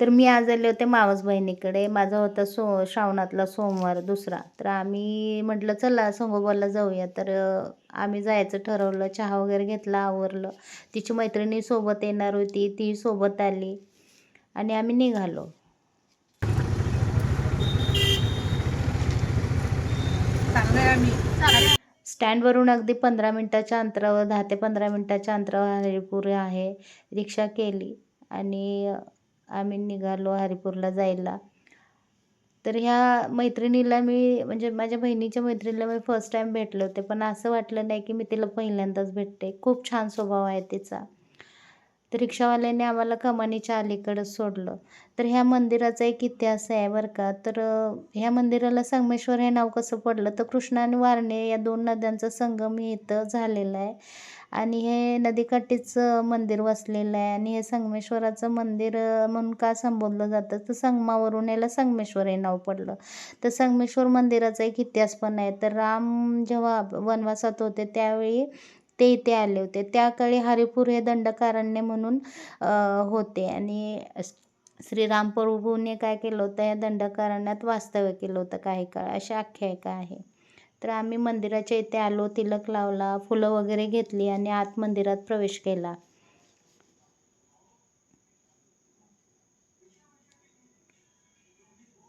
तर मी आज आले होते मावस बहिणीकडे माझा होता सो श्रावणातला सोमवार दुसरा. तर आम्ही म्हटलं चला संगोबाला जाऊया. तर आम्ही जायचं ठरवलं. चहा वगैरे घेतला आवरलं. तिची मैत्रिणी सोबत येणार होती. ती सोबत आली. आणि आम्ही निघालो. स्टँडवरून अगदी पंधरा मिनटाच्या अंतरावर दहा ते पंधरा मिनटाच्या अंतरावर हरिपूर आहे. रिक्षा केली. आणि आम्ही निघालो हरिपूरला जायला. तर ह्या मैत्रिणीला मी म्हणजे माझ्या बहिणीच्या मैत्रिणीला मी फर्स्ट टाईम भेटले होते. पण असं वाटलं नाही की मी तिला पहिल्यांदाच भेटते. खूप छान स्वभाव आहे तिचा. तर रिक्षावाल्याने आम्हाला कमानीच्या अलीकडं सोडलं. तर ह्या मंदिराचा एक इतिहास आहे बरं का. तर ह्या मंदिराला संगमेश्वर हे नाव कसं पडलं? तर कृष्णा आणि वारणे या दोन नद्यांचा संगम इथं झालेला आहे. आणि हे नदीकाठीचं मंदिर वसलेलं आहे आणि हे संगमेश्वराचं मंदिर म्हणून का संबोधलं जातं? तर संगमावरून याला संगमेश्वर हे नाव पडलं. तर संगमेश्वर मंदिराचा एक इतिहास पण आहे. तर राम जेव्हा वनवासात होते त्यावेळी ते इथे आले होते. त्याकाळी हरिपूर हे दंडकारण्य म्हणून होते आणि श्रीराम प्रभूने काय केलं होतं? या दंडकारण्यात वास्तव्य केलं होतं काही काळ. अशी आख्यायिका आहे. तर आम्ही मंदिराच्या इथे आलो तिलक लावला फुलं वगैरे घेतली आणि आत मंदिरात प्रवेश केला.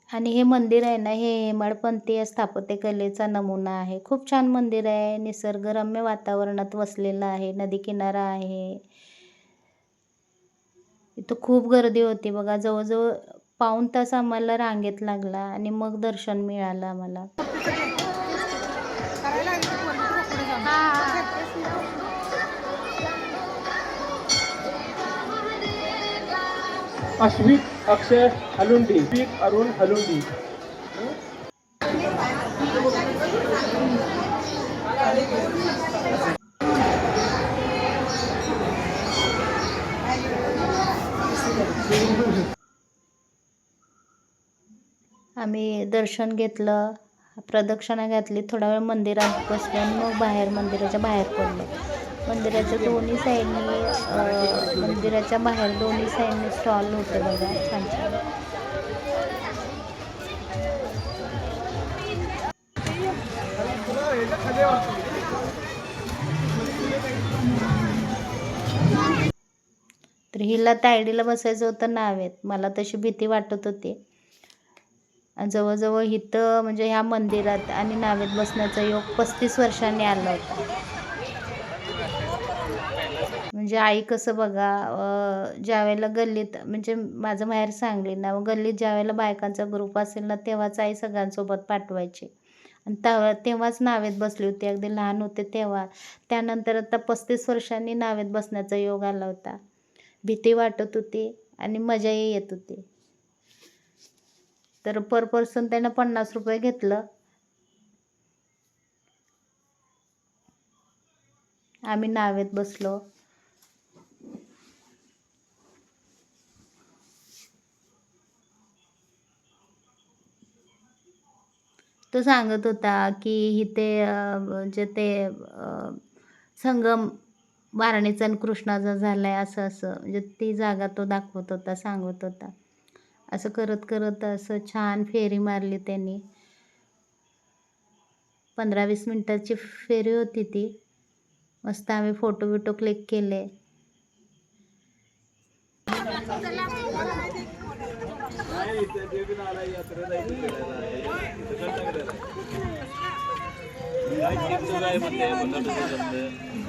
आणि हे मंदिर आहे ना हे हेमाडपंथीय स्थापत्यकलेचा नमुना आहे. खूप छान मंदिर आहे निसर्गरम्य वातावरणात वसलेलं आहे नदी किनारा आहे. इथं खूप गर्दी होती बघा जवळजवळ पाऊण तास आम्हाला रांगेत लागला आणि मग दर्शन मिळालं आम्हाला. अश्विक अक्षय हलुंडी. अश्विक अरुण हलुंडी. आम्ही दर्शन घेतलं प्रदक्षिणा घातली थोडा वेळ मंदिरात बसलो मग बाहेर मंदिराच्या बाहेर पडलो. मंदिराच्या दोन्ही साईडनी मंदिराच्या बाहेर दोन्ही साईडने स्टॉल होते बघा छान छान. तर हिला तायडीला बसायचं होतं नावेत. मला तशी भीती वाटत होती. जवळजवळ इथं म्हणजे ह्या मंदिरात आणि नावेत बसण्याचा योग पस्तीस वर्षांनी आला होता. म्हणजे आई कसं बघा ज्या ज्यावेळेला गल्लीत म्हणजे माझं माहेर सांगली ना गल्लीत गल्लीत ज्यावेळेला बायकांचा ग्रुप असेल ना तेव्हाच आई सगळ्यांसोबत पाठवायची. आणि तेव्हा तेव्हाच नावेत बसली होती. अगदी लहान होते तेव्हा. त्यानंतर आता पस्तीस वर्षांनी नावेत बसण्याचा योग आला होता. भीती वाटत होती आणि मजाही येत होती. तर पर पर्सन त्यानं पन्नास रुपये घेतलं. आम्ही नावेत बसलो. तो सांगत होता की इथे जे म्हणजे ते संगम वारणीचा आणि कृष्णाचा झाला आहे असं असं. म्हणजे ती जागा तो दाखवत होता सांगत होता. असं करत करत असं छान फेरी मारली त्यांनी. पंधरा वीस मिनटाची फेरी होती ती. मस्त आम्ही फोटो बिटो क्लिक केले.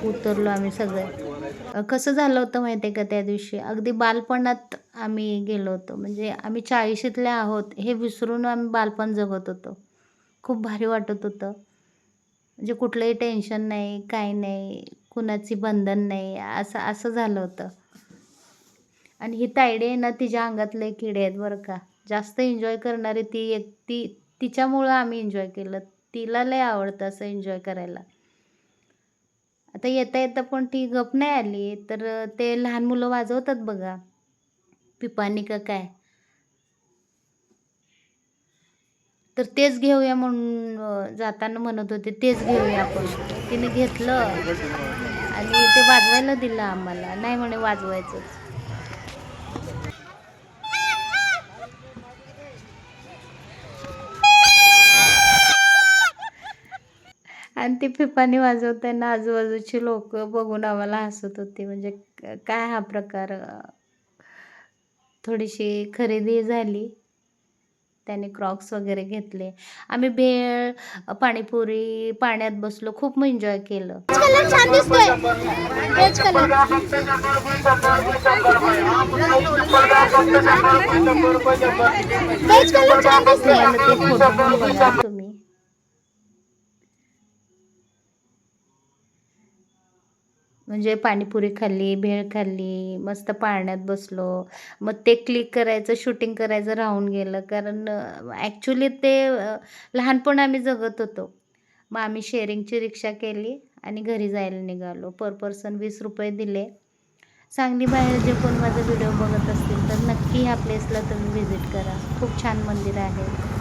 उतरलो आम्ही सगळे. कसं झालं होतं माहिती आहे का त्या दिवशी? अगदी बालपणात आम्ही गेलो होतो. म्हणजे आम्ही चाळीशीतले आहोत हे विसरून आम्ही बालपण जगत होतो. खूप भारी वाटत होतं. म्हणजे कुठलंही टेन्शन नाही काही नाही कुणाची बंधन नाही असं असं झालं होतं. आणि ही तायडे आहे ना तिच्या अंगातले किडे आहेत बरं का. जास्त एन्जॉय करणारी ती एक ती तिच्यामुळं आम्ही एन्जॉय केलं. तिला लय आवडतं असं एन्जॉय करायला. आता येता येता पण ती गप नाही आली. तर ते लहान मुलं वाजवतात बघा. पिपाणी का काय? तर तेच घेऊया म्हणून जाताना म्हणत होते तेच घेऊया आपण. तिने घेतलं आणि ते वाजवायला दिलं आम्हाला. नाही म्हणे वाजवायचंच. ती पिपाणी वाजवताना आजूबाजूची लोक बघून आम्हाला हसत होती. म्हणजे काय हा प्रकार थोडीशी खरेदी झाली. त्याने क्रॉक्स वगैरे घेतले. आम्ही भेळ पाणीपुरी पाण्यात बसलो. खूप एन्जॉय केलं. कलर छान दिसतोय रेड कलर रेड कलर छान दिसतोय तुम्हाला ते फोटो पण बघा तुम्ही म्हणजे पाणीपुरी खाल्ली भेळ खाल्ली मस्त पाळण्यात बसलो. मग ते क्लिक करायचं शूटिंग करायचं राहून गेलं. कारण ॲक्च्युली ते लहानपण आम्ही जगत होतो. मग आम्ही शेअरिंगची रिक्षा केली आणि घरी जायला निघालो. पर पर्सन वीस रुपये दिले. सांगली बाहेर जे कोण माझा व्हिडिओ बघत असतील तर नक्की ह्या प्लेसला तुम्ही व्हिजिट करा. खूप छान मंदिर आहे.